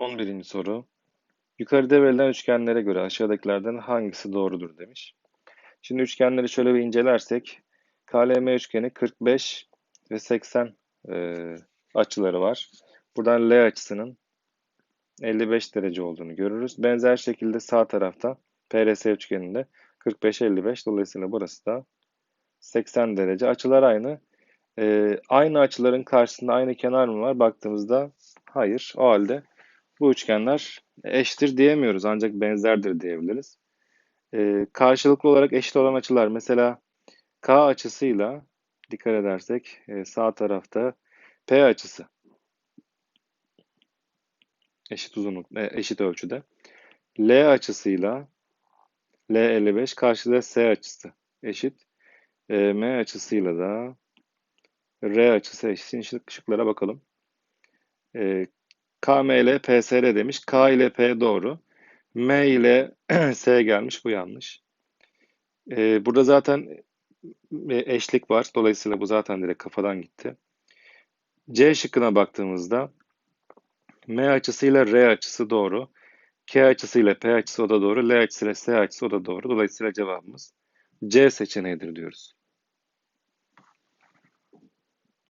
11. soru. Yukarıda verilen üçgenlere göre aşağıdakilerden hangisi doğrudur demiş. Şimdi üçgenleri şöyle bir incelersek KLM üçgeni 45 ve 80 e, açıları var. Buradan L açısının 55 derece olduğunu görürüz. Benzer şekilde sağ tarafta PRS üçgeninde 45-55 dolayısıyla burası da 80 derece. Açılar aynı. E, aynı açıların karşısında aynı kenar mı var? Baktığımızda hayır. O halde bu üçgenler eşittir diyemiyoruz ancak benzerdir diyebiliriz. Ee, karşılıklı olarak eşit olan açılar mesela K açısıyla dikkat edersek e, sağ tarafta P açısı eşit uzunluk e, eşit ölçüde. L açısıyla L55 karşıda S açısı eşit. E, M açısıyla da R açısı eşit. Şimdi şıklara bakalım. E, KML PSR demiş. K ile P doğru. M ile S gelmiş. Bu yanlış. Ee, burada zaten eşlik var. Dolayısıyla bu zaten direkt kafadan gitti. C şıkkına baktığımızda M açısıyla R açısı doğru. K açısıyla P açısı o da doğru. L açısıyla S açısı o da doğru. Dolayısıyla cevabımız C seçeneğidir diyoruz.